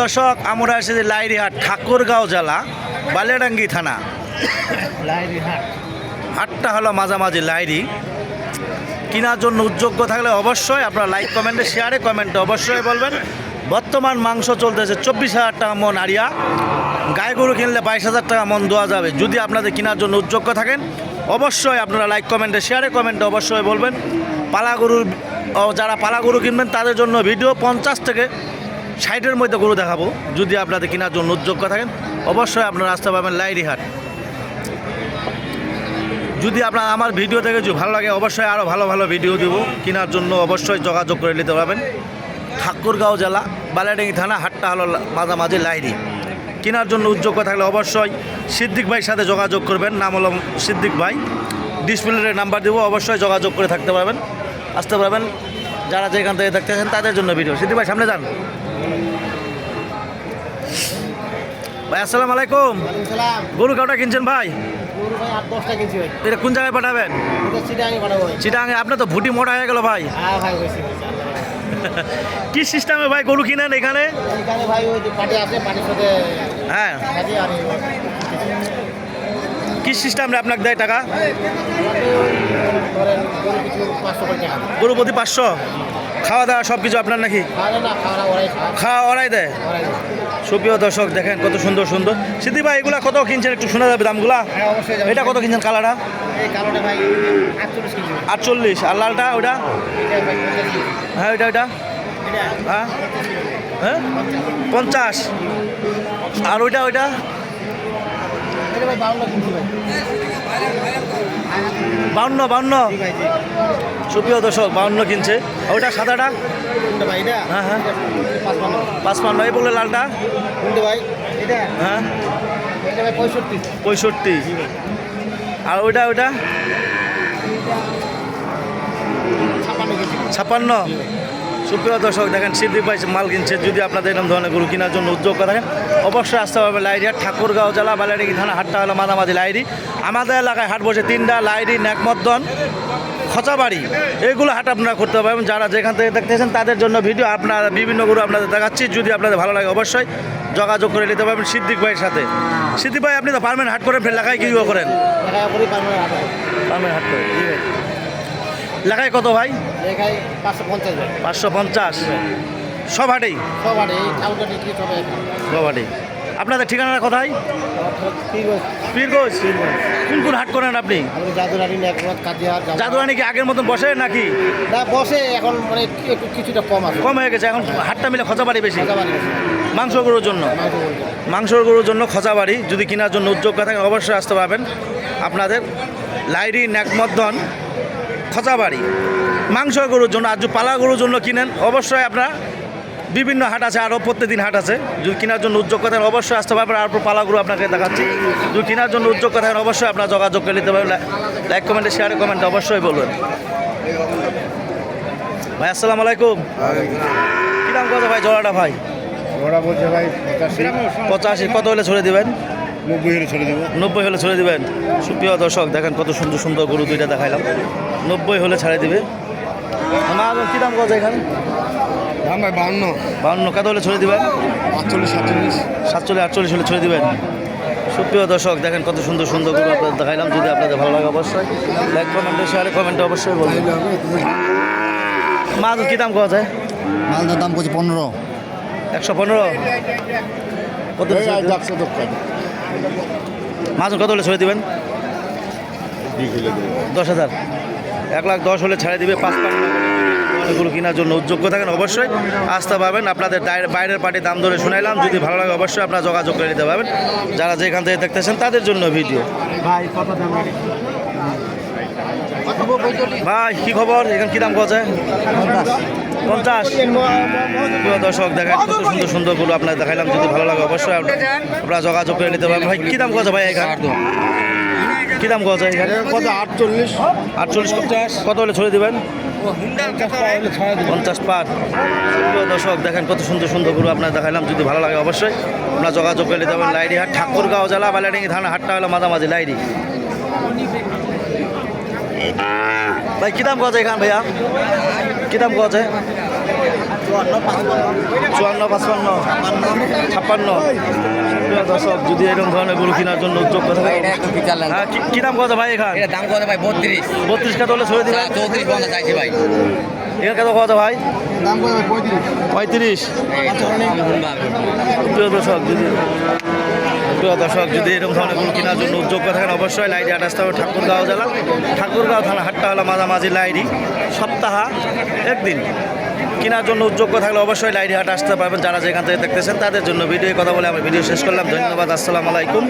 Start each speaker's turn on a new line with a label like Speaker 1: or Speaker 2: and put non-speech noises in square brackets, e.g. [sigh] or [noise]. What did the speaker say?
Speaker 1: দর্শক আমরা এসেছি লাইরিহাট ঠাকুরগাঁও জেলা বালিয়াডাঙ্গি থানা। লাইরিহাট। হাটটা হলো মাঝামাঝি লাইরি। কেনার জন্য উদ্যোগ্য থাকলে অবশ্যই আপনারা লাইক কমেন্টে শেয়ারে কমেন্টে অবশ্যই বলবেন। বর্তমান মাংস চলতেছে চব্বিশ হাজার টাকা মন আরিয়া। গায়ে গরু কিনলে বাইশ হাজার টাকা মন দেওয়া যাবে। যদি আপনাদের কেনার জন্য উদ্যোগ্য থাকেন অবশ্যই আপনারা লাইক কমেন্টে শেয়ারে কমেন্টে অবশ্যই বলবেন। পালা গরুর যারা পালা গরু কিনবেন তাদের জন্য ভিডিও পঞ্চাশ থেকে ষাটের মধ্যে গরু দেখাবো। যদি আপনাদের কেনার জন্য উদ্যোগ্য থাকেন, অবশ্যই আপনারা আসতে পারবেন লাইরিহাট। যদি আপনার আমার ভিডিও থেকে যদি ভালো লাগে, অবশ্যই আরও ভালো ভালো ভিডিও দেব। কেনার জন্য অবশ্যই যোগাযোগ করে নিতে পারবেন। ঠাকুরগাঁও জেলা, বালাডাঙ্গি থানা, হাটটা হলো মাঝামাঝি লাইরি। কেনার জন্য উদ্যোগ্য থাকলে অবশ্যই সিদ্দিক ভাইয়ের সাথে যোগাযোগ করবেন। নাম হলো সিদ্দিক ভাই। ডিসপ্লের নাম্বার দেবো, অবশ্যই যোগাযোগ করে থাকতে পারবেন। আসতে পারবেন। যারা যেখান থেকে দেখতেছেন, তাদের জন্য ভিডিও সিদ্দিক ভাই, সামনে যান। ভাই আসসালামু আলাইকুম। গরু কাউটা কিনছেন ভাই? এটা কোন জায়গায় পাঠাবেন?
Speaker 2: চিটাঙে
Speaker 1: আপনার তো ভুটি মোটা হয়ে গেল ভাই।
Speaker 2: হ্যাঁ [laughs]
Speaker 1: কি সিস্টেমে ভাই গরু কিনেন এখানে? হ্যাঁ। কি সিস্টেমে আপনাকে দেয় টাকা।
Speaker 2: গরু
Speaker 1: প্রতি পাঁচশো? খাওয়া দাওয়া সব কিছু আপনার নাকি?
Speaker 2: খাওয়া ওরাই
Speaker 1: দেয়? সুপ্রিয় দর্শক দেখেন কত সুন্দর সুন্দর। সিদ্ধি ভাই এগুলা কত কিনছেন একটু শোনা যাবে দামগুলা?
Speaker 2: হ্যাঁ
Speaker 1: এটা কত কিনছেন কালারটা?
Speaker 2: এই আটচল্লিশ
Speaker 1: আর লালটা ওটা। হ্যাঁ ওইটা ওইটা। হ্যাঁ? হ্যাঁ? পঞ্চাশ। আর ওইটা ওইটা?
Speaker 2: বাউন্ন
Speaker 1: বাউন্ন সুপ্রিয় দর্শক বাউন্ন কিনছে। ওইটা সাদাটা? হ্যাঁ, হ্যাঁ।
Speaker 2: পাঁচপান্ন।
Speaker 1: এই বললে লালটা? হ্যাঁ।
Speaker 2: পঁয়ষট্টি।
Speaker 1: আর ওইটা ওইটা?
Speaker 2: ছাপ্পান্ন
Speaker 1: সুপ্রিয় দর্শক দেখেন সিদ্ধি ভাই মাল কিনছে। যদি আপনাদের এরকম ধরনের গরু কেনার জন্য উদ্যোগ থাকেন অবশ্যই আসতে হবে লাইরিয়া ঠাকুরগাঁও জেলা বালাডিগি থানা হাটটা হলো মাঝামাঝি লাইরি। আমাদের এলাকায় হাট বসে তিনটা লাইরি ন্যাকমদ্দন খচাবাড়ি এগুলো হাট আপনারা করতে পারবেন। যারা যেখান থেকে দেখতেছেন তাদের জন্য ভিডিও আপনারা বিভিন্ন গরু আপনাদের দেখাচ্ছি। যদি আপনাদের ভালো লাগে অবশ্যই যোগাযোগ করে নিতে পারবেন সিদ্দিক ভাইয়ের সাথে। সিদ্দিক ভাই আপনি তো পারমেন্ট হাট করেন ফের লেখায় কী করেন?
Speaker 2: করি পারব ভাই
Speaker 1: পারবেন হাট করে ভাই লেখায় কত ভাই?
Speaker 2: পাঁচশো পঞ্চাশ ভাই।
Speaker 1: পাঁচশো পঞ্চাশ। সব হাটেই
Speaker 2: সব
Speaker 1: হাটেই আপনাদের ঠিকানাটা কোথায়? পীরগঞ্জ কোন কোন হাট করেন আপনি?
Speaker 2: জাদুরানি
Speaker 1: কি আগের মতন বসে নাকি?
Speaker 2: না বসে এখন মানে একটু কিছুটা কম আছে।
Speaker 1: কম হয়ে গেছে এখন হাটটা মিলে খচাবাড়ি বেশি।
Speaker 2: খাজাবাড়ি আছে।
Speaker 1: মাংস গরুর জন্য?
Speaker 2: মাংস
Speaker 1: গরুর জন্য। খচাবাড়ি যদি কেনার জন্য উদ্যোগ থাকে অবশ্যই আসতে পারবেন। আপনাদের লাইরি ন্যাকমদ্দন খচাবাড়ি মাংস গরুর জন্য আর পালা গরুর জন্য কিনেন। অবশ্যই আপনার বিভিন্ন হাট আছে আরও প্রত্যেকদিন হাট আছে। যদি কেনার জন্য উদ্যোগ থাকেন অবশ্যই আসতে পারবেন আর পালা গরু আপনাকে দেখাচ্ছি। যদি কেনার জন্য উদ্যোগ থাকেন অবশ্যই আপনার যোগাযোগ করে নিতে পারবেন। লাইক কমেন্টে শেয়ারে কমেন্টে অবশ্যই বলবেন। ভাই আসসালামু আলাইকুম। কী দাম কত ভাই জোড়াটা ভাই?
Speaker 2: বলছে ভাই পঁচাশি।
Speaker 1: কত হলে ছড়ে দেবেন?
Speaker 2: নব্বই হলে চলে যাব
Speaker 1: নব্বই হলে ছেড়ে দেবেন। সুপ্রিয় দর্শক দেখেন কত সুন্দর সুন্দর গরু দুইটা দেখাইলাম। নব্বই হলে ছেড়ে দেবে। আমার কী দাম কত এখানে?
Speaker 2: দাম ভাই বাহান্ন।
Speaker 1: বাউন্ন কত হলে ছড়ে দেবেন
Speaker 2: আটচল্লিশ সাতচল্লিশ।
Speaker 1: সাতচল্লিশ আটচল্লিশ হলে ছড়ে দেবেন সুপ্রিয় দর্শক দেখেন কত সুন্দর সুন্দর গরু আপনাদের দেখাইলাম। যদি আপনাদের ভালো লাগে অবশ্যই লাইক কমেন্টে শেয়ারে কমেন্টে অবশ্যই বলবেন। মাছ কী দাম কত যায়
Speaker 2: মালদার দাম করছে পনেরো।
Speaker 1: একশো পনেরো? কত মাছ কত হলে ছড়ে দেবেন? দশ হাজার। এক লাখ দশ হলে ছেড়ে দিবে পাঁচ পাঁচ এগুলো কেনার জন্য উদ্যোগ্য থাকেন অবশ্যই আসতে পারবেন আপনাদের বাইরের পার্টি দাম ধরে শুনাইলাম যদি ভালো লাগে অবশ্যই আপনারা যোগাযোগ করে নিতে পারবেন। যারা যেখান থেকে দেখতেছেন তাদের জন্য ভিডিও।
Speaker 2: ভাই কত দাম
Speaker 1: ভাই কি খবর? এখানে কি দাম কত যায়? পঞ্চাশ। দর্শক দেখেন কত সুন্দর সুন্দরগুলো আপনার দেখাইলাম যদি ভালো লাগে অবশ্যই আপনি- আপনারা যোগাযোগ করে নিতে পারবেন। ভাই কি দাম কত ভাই এখানে? কি দাম কত এখানে?
Speaker 2: কত? আটচল্লিশ।
Speaker 1: আটচল্লিশ পঞ্চাশ। কত হলে ছড়ে দিবেন? পঞ্চাশ পার দর্শক দেখেন কত সুন্দর সুন্দর গরু আপনার দেখাইলাম। যদি ভালো লাগে অবশ্যই আপনার যোগাযোগ করে নিতে পারেন। লাইরি হাট ঠাকুরগাঁও জেলা বালাডিঙ্গি থানা হাটটা হলো মাঝামাঝি লাইরি ভাই কী দাম কত এখানে ভাইয়া? কী দাম কত? চুয়ান্ন পাঁচপান্ন। ছাপ্পান্ন। দর্শক যদি এরকম ধরনের গরু কেনার জন্য
Speaker 3: বিচার নেন
Speaker 1: হ্যাঁ কি- দাম কত ভাই এখান?
Speaker 3: দাম কত ভাই? বত্রিশ।
Speaker 1: বত্রিশ কত হলে ছড়ে দিবেন
Speaker 3: চৌত্রিশ পঞ্চাশ চাইছি ভাই।
Speaker 1: এখানে কত কত ভাই
Speaker 2: দাম কত পঁয়ত্রিশ।
Speaker 1: প্রিয় দর্শক যদি প্রিয় দর্শক যদি এরকম ধরনের গরু কেনার জন্য যোগ্য থাকেন অবশ্যই লাইডি আট আসতে হবে ঠাকুরগাঁও জেলা। ঠাকুরগাঁও থানা হাটটা হলো মাঝামাঝি লাইডি। সপ্তাহ একদিন। কেনার জন্য উদ্যোগ্য থাকলে অবশ্যই লাইডি হাট আসতে পারবেন। যারা যেখান থেকে দেখতেছেন তাদের জন্য ভিডিও কথা বলে আমি ভিডিও শেষ করলাম। ধন্যবাদ, আসসালামু আলাইকুম।